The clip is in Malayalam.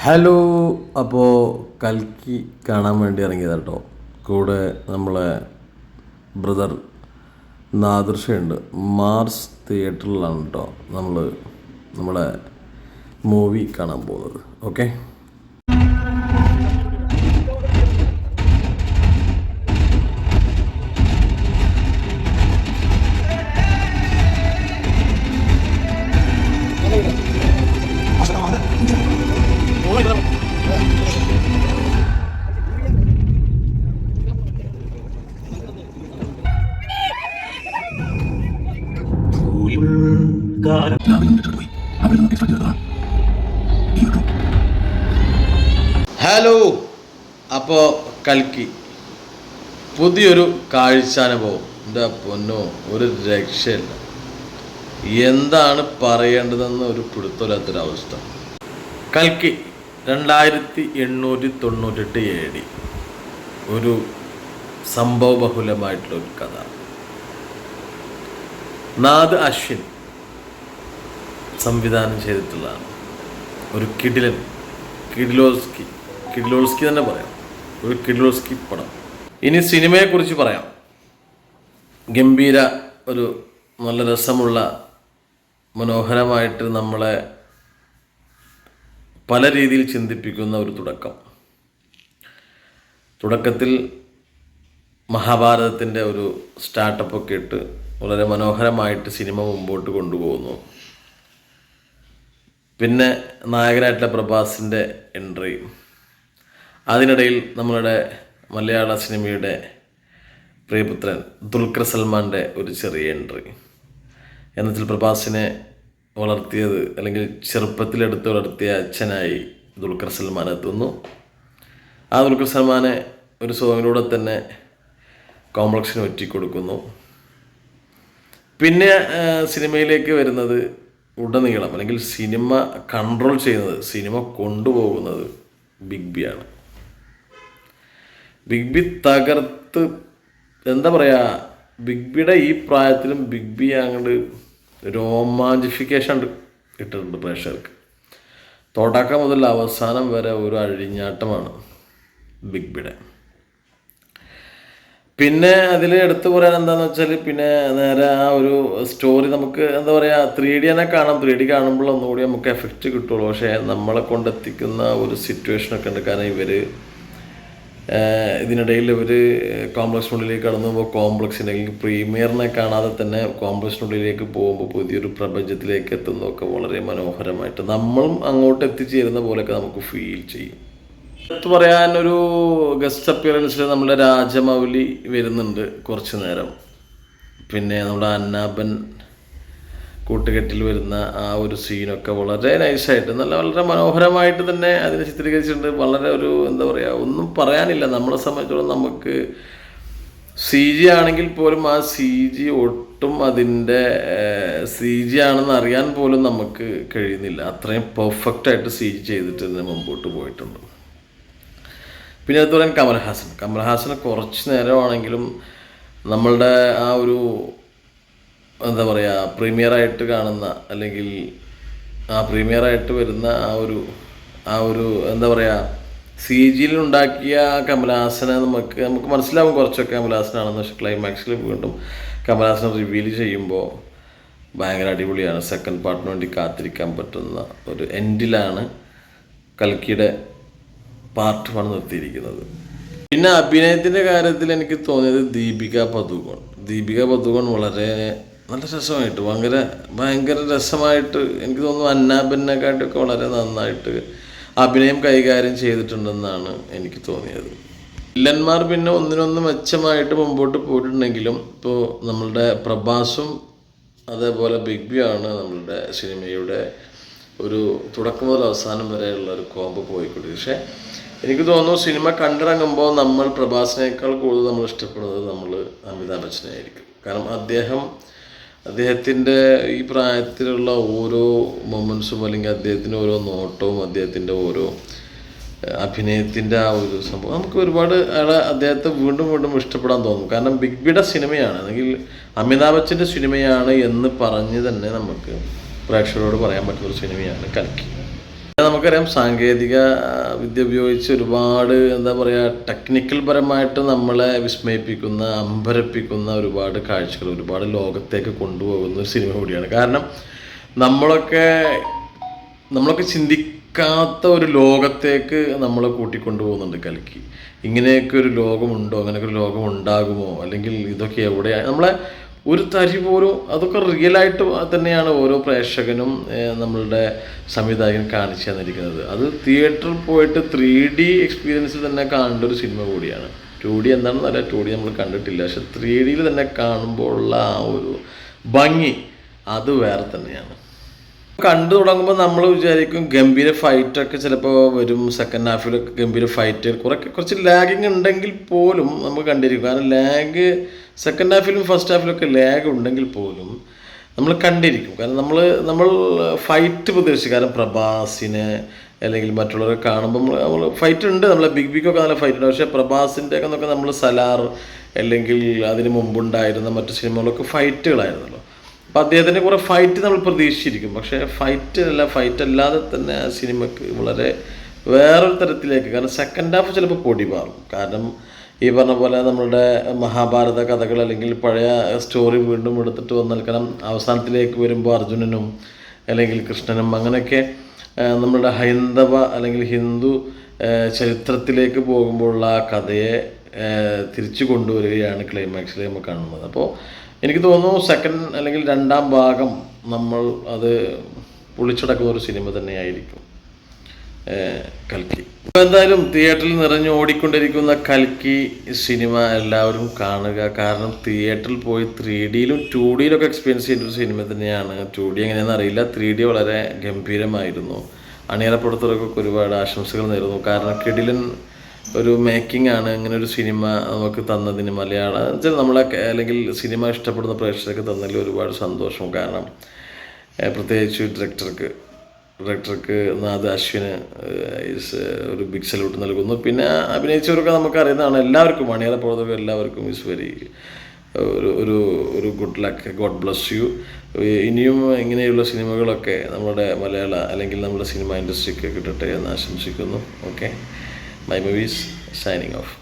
ഹലോ അപ്പോൾ കൽക്കി കാണാൻ വേണ്ടി ഇറങ്ങിയത് കേട്ടോ കൂടെ നമ്മളെ ബ്രദർ നാദൃശയുണ്ട്. മാർസ് തിയേറ്ററിലാണ് കേട്ടോ നമ്മൾ നമ്മളെ മൂവി കാണാൻ പോകുന്നത്. ഓക്കെ? ഹലോ. അപ്പോൾ കൽക്കി. പുതിയൊരു കാഴ്ചാനുഭവം. എന്റെ പൊന്നോ? ഒരു രക്ഷയില്ല. എന്താണ് പറയേണ്ടതെന്ന് ഒരു പിടുത്തമില്ലാത്തൊരവസ്ഥ. കൽക്കി രണ്ടായിരത്തി എണ്ണൂറ്റി തൊണ്ണൂറ്റെട്ട് എ ഡി. ഒരു സംഭവബഹുലമായിട്ടുള്ള ഒരു കഥ. നാദ് അശ്വിൻ സംവിധാനം ചെയ്തിട്ടുള്ളതാണ് ഒരു കിടിലൻ കിഡിലോസ്കി കിഡിലോസ്കി തന്നെ പറയാം. ഒരു കിഡ്ലോൾസ്കി പടം. ഇനി സിനിമയെക്കുറിച്ച് പറയാം. ഗംഭീര ഒരു നല്ല രസമുള്ള മനോഹരമായിട്ട് നമ്മളെ പല രീതിയിൽ ചിന്തിപ്പിക്കുന്ന ഒരു തുടക്കം. തുടക്കത്തിൽ മഹാഭാരതത്തിന്റെ ഒരു സ്റ്റാർട്ടപ്പ് ഒക്കെ ഇട്ട് വളരെ മനോഹരമായിട്ട് സിനിമ മുമ്പോട്ട് കൊണ്ടുപോകുന്നു. പിന്നെ നായകനായിട്ടുള്ള പ്രഭാസിന്റെ എൻട്രി. അതിനിടയിൽ നമ്മളുടെ മലയാള സിനിമയുടെ പ്രിയപുത്രൻ ദുൽഖർ സൽമാന്റെ ഒരു ചെറിയ എൻട്രി എന്നുവെച്ചാൽ പ്രഭാസിനെ വളർത്തിയത് അല്ലെങ്കിൽ ചെറുപ്പത്തിലെടുത്ത് വളർത്തിയ അച്ഛനായി ദുൽഖർ സൽമാൻ എത്തുന്നു. ആ ദുൽഖർ സൽമാനെ ഒരു സോങ്ങിലൂടെ തന്നെ കോംപ്ലക്സിന് ഒറ്റിക്കൊടുക്കുന്നു പിന്നെ സിനിമയിലേക്ക് വരുന്നത് ഉടനീളം അല്ലെങ്കിൽ സിനിമ കൺട്രോൾ ചെയ്യുന്നത് സിനിമ കൊണ്ടുപോകുന്നത് ബിഗ് ബി ആണ്. ബിഗ് ബി തകർത്ത് എന്താ പറയുക ബിഗ് ബിയുടെ ഈ പ്രായത്തിലും ബിഗ് ബി അങ്ങോട്ട് രോമാഞ്ചിഫിക്കേഷൻ ഇട്ടിട്ടുണ്ട് പ്രേക്ഷകർക്ക്. തുടക്കം മുതൽ അവസാനം വരെ ഒരു അഴിഞ്ഞാട്ടമാണ് ബിഗ് ബിയുടെ. പിന്നെ അതിൽ എടുത്തു പറയാൻ എന്താണെന്ന് വെച്ചാൽ പിന്നെ നേരെ ആ ഒരു സ്റ്റോറി നമുക്ക് എന്താ പറയുക ത്രീ ഡി തന്നെ കാണാം. ത്രീ ഡി കാണുമ്പോൾ ഒന്നുകൂടി നമുക്ക് എഫക്റ്റ് കിട്ടുള്ളൂ. പക്ഷേ നമ്മളെ കൊണ്ടെത്തിക്കുന്ന ഒരു സിറ്റുവേഷനൊക്കെ ഉണ്ട്. കാരണം ഇവർ ഇതിനിടയിൽ ഇവർ കോംപ്ലക്സിനുള്ളിലേക്ക് കടന്നു പോകുമ്പോൾ കോംപ്ലക്സിന്റെ അല്ലെങ്കിൽ പ്രീമിയറിനെ കാണാതെ തന്നെ കോംപ്ലക്സിനുള്ളിലേക്ക് പോകുമ്പോൾ പുതിയൊരു പ്രപഞ്ചത്തിലേക്ക് എത്തുന്നതൊക്കെ വളരെ മനോഹരമായിട്ട് നമ്മളും അങ്ങോട്ട് എത്തിച്ചേരുന്ന പോലെയൊക്കെ നമുക്ക് ഫീൽ ചെയ്യും. എടുത്തു പറയാൻ ഒരു ഗസ്റ്റ് അപ്പിയറൻസിൽ നമ്മുടെ രാജമൗലി വരുന്നുണ്ട് കുറച്ച് നേരം. പിന്നെ നമ്മുടെ അന്നാബൻ കൂട്ടുകെട്ടിൽ വരുന്ന ആ ഒരു സീനൊക്കെ വളരെ നൈസായിട്ട് നല്ല വളരെ മനോഹരമായിട്ട് തന്നെ അതിനെ ചിത്രീകരിച്ചിട്ടുണ്ട്. വളരെ ഒരു എന്താ പറയുക ഒന്നും പറയാനില്ല. നമ്മളെ സംബന്ധിച്ചിടത്തോളം നമുക്ക് സി ജി ആണെങ്കിൽ പോലും ആ സി ജി ഒട്ടും അതിന്റെ സി ജി ആണെന്ന് അറിയാൻ പോലും നമുക്ക് കഴിയുന്നില്ല. അത്രയും പെർഫെക്റ്റ് ആയിട്ട് സി ജി ചെയ്തിട്ട് തന്നെ മുമ്പോട്ട് പോയിട്ടുണ്ട്. പിന്നെ അതുപോലെ കമൽഹാസൻ. കമൽഹാസൻ കുറച്ച് നേരമാണെങ്കിലും നമ്മളുടെ ആ ഒരു എന്താ പറയുക പ്രീമിയറായിട്ട് കാണുന്ന അല്ലെങ്കിൽ ആ പ്രീമിയറായിട്ട് വരുന്ന ആ ഒരു ആ ഒരു എന്താ പറയുക സി ജിയിൽ ഉണ്ടാക്കിയ കമലഹാസനെ നമുക്ക് നമുക്ക് മനസ്സിലാവും കുറച്ചൊക്കെ കമലഹാസനാണെന്ന്. പക്ഷേ ക്ലൈമാക്സിൽ വീണ്ടും കമലഹാസൻ റിവീൽ ചെയ്യുമ്പോൾ ഭയങ്കര അടിപൊളിയാണ്. സെക്കൻഡ് പാർട്ടിന് വേണ്ടി കാത്തിരിക്കാൻ പറ്റുന്ന ഒരു എൻഡിലാണ് കൽക്കിയുടെ പാർട്ട് വൺ നിർത്തിയിരിക്കുന്നത്. പിന്നെ അഭിനയത്തിന്റെ കാര്യത്തിൽ എനിക്ക് തോന്നിയത് ദീപിക പദുകോൺ. ദീപിക പദുകോൺ വളരെ നല്ല രസമായിട്ട്. ഭയങ്കര ഭയങ്കര രസമായിട്ട് എനിക്ക് തോന്നുന്നു അന്നാബിനെക്കാട്ടൊക്കെ വളരെ നന്നായിട്ട് അഭിനയം കൈകാര്യം ചെയ്തിട്ടുണ്ടെന്നാണ് എനിക്ക് തോന്നിയത്. വില്ലന്മാർ പിന്നെ ഒന്നിനൊന്ന് മെച്ചമായിട്ട് മുമ്പോട്ട് പോയിട്ടുണ്ടെങ്കിലും ഇപ്പോൾ നമ്മളുടെ പ്രഭാസും അതേപോലെ ബിഗ് ബി ആണ് നമ്മളുടെ സിനിമയുടെ ഒരു തുടക്കം മുതൽ അവസാനം വരെയുള്ള ഒരു കോമ്പ് പോയിക്കൊണ്ടിരിക്കും പക്ഷേ എനിക്ക് തോന്നുന്നു സിനിമ കണ്ടിറങ്ങുമ്പോൾ നമ്മൾ പ്രഭാസിനേക്കാൾ കൂടുതൽ നമ്മൾ ഇഷ്ടപ്പെടുന്നത് നമ്മൾ അമിതാഭ് ബച്ചനായിരിക്കും. കാരണം അദ്ദേഹം അദ്ദേഹത്തിന്റെ ഈ പ്രായത്തിലുള്ള ഓരോ മൊമെൻസും അല്ലെങ്കിൽ അദ്ദേഹത്തിന്റെ ഓരോ നോട്ടവും അദ്ദേഹത്തിന്റെ ഓരോ അഭിനയത്തിന്റെ ആ ഒരു സംഭവം നമുക്ക് ഒരുപാട് അയാളെ അദ്ദേഹത്തെ വീണ്ടും വീണ്ടും ഇഷ്ടപ്പെടാൻ തോന്നും. കാരണം ബിഗ് ബിയുടെ സിനിമയാണ്. അല്ലെങ്കിൽ അമിതാഭ് ബച്ചന്റെ സിനിമയാണ് എന്ന് പറഞ്ഞ് തന്നെ നമുക്ക് പ്രേക്ഷകരോട് പറയാൻ പറ്റുന്ന ഒരു സിനിമയാണ് കൽക്കി. നമുക്കറിയാം സാങ്കേതിക വിദ്യ ഉപയോഗിച്ച് ഒരുപാട് എന്താ പറയുക ടെക്നിക്കൽ പരമായിട്ട് നമ്മളെ വിസ്മയിപ്പിക്കുന്ന അമ്പരപ്പിക്കുന്ന ഒരുപാട് കാഴ്ചകൾ ഒരുപാട് ലോകത്തേക്ക് കൊണ്ടുപോകുന്ന ഒരു സിനിമ കൂടിയാണ്. കാരണം നമ്മളൊക്കെ നമ്മളൊക്കെ ചിന്തിക്കാത്ത ഒരു ലോകത്തേക്ക് നമ്മളെ കൂട്ടിക്കൊണ്ടുപോകുന്നുണ്ട് കൽക്കി. ഇങ്ങനെയൊക്കെ ഒരു ലോകമുണ്ടോ? അങ്ങനെയൊക്കെ ഒരു ലോകം ഉണ്ടാകുമോ അല്ലെങ്കിൽ ഇതൊക്കെ എവിടെയാണ് നമ്മളെ ഒരു തരി പോലും അതൊക്കെ റിയലായിട്ട് തന്നെയാണ് ഓരോ പ്രേക്ഷകനും നമ്മളുടെ സംവിധായകൻ കാണിച്ചു തന്നിരിക്കുന്നത്. അത് തിയേറ്ററിൽ പോയിട്ട് ത്രീ ഡി എക്സ്പീരിയൻസിൽ തന്നെ കാണേണ്ട ഒരു സിനിമ കൂടിയാണ്. ടു ഡി എന്താണെന്ന് അറിയാം. ടു ഡി നമ്മൾ കണ്ടിട്ടില്ല. പക്ഷെ ത്രീ ഡിയിൽ തന്നെ കാണുമ്പോൾ ഉള്ള ആ ഒരു ഭംഗി അത് വേറെ തന്നെയാണ്. കണ്ടു തുടങ്ങുമ്പോൾ നമ്മൾ വിചാരിക്കും ഗംഭീര ഫൈറ്റൊക്കെ ചിലപ്പോൾ വരും. സെക്കൻഡ് ഹാഫിൽ ഗംഭീര ഫൈറ്റ് കുറെ കുറച്ച് ലാഗിങ് ഉണ്ടെങ്കിൽ പോലും നമുക്ക് കണ്ടിരിക്കും. കാരണം ലാഗ് സെക്കൻഡ് ഹാഫിലും ഫസ്റ്റ് ഹാഫിലൊക്കെ ലാഗ് ഉണ്ടെങ്കിൽ പോലും നമ്മൾ കണ്ടിരിക്കും. കാരണം നമ്മൾ നമ്മൾ ഫൈറ്റ് പ്രതീക്ഷിച്ചു കാരണം പ്രഭാസിനെ അല്ലെങ്കിൽ മറ്റുള്ളവരെ കാണുമ്പോൾ നമ്മൾ ഫൈറ്റ് ഉണ്ട്. നമ്മളെ ബിഗ് ബിഗൊക്കെ നല്ല ഫൈറ്റ് ഉണ്ട്. പക്ഷേ പ്രഭാസിന്റെ ഒക്കെ എന്നൊക്കെ നമ്മൾ സലാർ അല്ലെങ്കിൽ അതിന് മുമ്പുണ്ടായിരുന്ന മറ്റു സിനിമകളൊക്കെ ഫൈറ്റുകളായിരുന്നല്ലോ അപ്പം അദ്ദേഹത്തിന്റെ കുറേ ഫൈറ്റ് നമ്മൾ പ്രതീക്ഷിച്ചിരിക്കും. പക്ഷേ ഫൈറ്റ് അല്ല ഫൈറ്റ് അല്ലാതെ തന്നെ ആ സിനിമക്ക് വളരെ വേറൊരു തരത്തിലേക്ക്. കാരണം സെക്കൻഡ് ഹാഫ് ചിലപ്പോൾ പൊടി മാറും. കാരണം ഈ പറഞ്ഞ പോലെ നമ്മളുടെ മഹാഭാരത കഥകൾ അല്ലെങ്കിൽ പഴയ സ്റ്റോറി വീണ്ടും എടുത്തിട്ട് വന്നാൽ കാരണം അവസാനത്തിലേക്ക് വരുമ്പോൾ അർജുനനും അല്ലെങ്കിൽ കൃഷ്ണനും അങ്ങനെയൊക്കെ നമ്മളുടെ ഹൈന്ദവ അല്ലെങ്കിൽ ഹിന്ദു ചരിത്രത്തിലേക്ക് പോകുമ്പോഴുള്ള ആ കഥയെ തിരിച്ചു കൊണ്ടുവരികയാണ് ക്ലൈമാക്സിൽ നമ്മൾ കാണുന്നത്. അപ്പോൾ എനിക്ക് തോന്നുന്നു സെക്കൻഡ് അല്ലെങ്കിൽ രണ്ടാം ഭാഗം നമ്മൾ അത് പൊളിച്ചടക്കുന്ന ഒരു സിനിമ തന്നെയായിരിക്കും. കൽക്കി. ഇപ്പം എന്തായാലും തിയേറ്ററിൽ നിറഞ്ഞു ഓടിക്കൊണ്ടിരിക്കുന്ന കൽക്കി സിനിമ എല്ലാവരും കാണുക. കാരണം തിയേറ്ററിൽ പോയി ത്രീ ഡിയിലും ടു ഡിയിലൊക്കെ എക്സ്പീരിയൻസ് ചെയ്യുന്ന ഒരു സിനിമ തന്നെയാണ്. ടു ഡി എങ്ങനെയാണെന്ന് അറിയില്ല. ത്രീ ഡി വളരെ ഗംഭീരമായിരുന്നു. അണിയറപ്പുറത്തുള്ളവർക്കൊക്കെ ഒരുപാട് ആശംസകൾ നേരുന്നു. കാരണം കിടിലൻ ഒരു മേക്കിംഗ് ആണ് ഇങ്ങനെ ഒരു സിനിമ നമുക്ക് തന്നതിന് മലയാളം. എന്നുവെച്ചാൽ നമ്മളെ അല്ലെങ്കിൽ സിനിമ ഇഷ്ടപ്പെടുന്ന പ്രേക്ഷകർക്ക് തന്നതിൽ ഒരുപാട് സന്തോഷം. കാരണം പ്രത്യേകിച്ച് ഡയറക്ടർക്ക് ഡയറക്ടർക്ക് നാഥ് അശ്വിന് ഒരു ബിഗ് സല്യൂട്ട് നൽകുന്നു. പിന്നെ അഭിനയിച്ചവരൊക്കെ നമുക്ക് അറിയുന്നതാണ് എല്ലാവർക്കും. മണിയറ പ്രവർത്തകർ എല്ലാവർക്കും ഇസ് വെരി ഒരു ഒരു ഒരു good luck God bless you ഇനിയും ഇങ്ങനെയുള്ള സിനിമകളൊക്കെ നമ്മുടെ മലയാള അല്ലെങ്കിൽ നമ്മുടെ സിനിമ ഇൻഡസ്ട്രിക്ക് കിട്ടട്ടെ എന്ന് ആശംസിക്കുന്നു. Okay my movies signing off.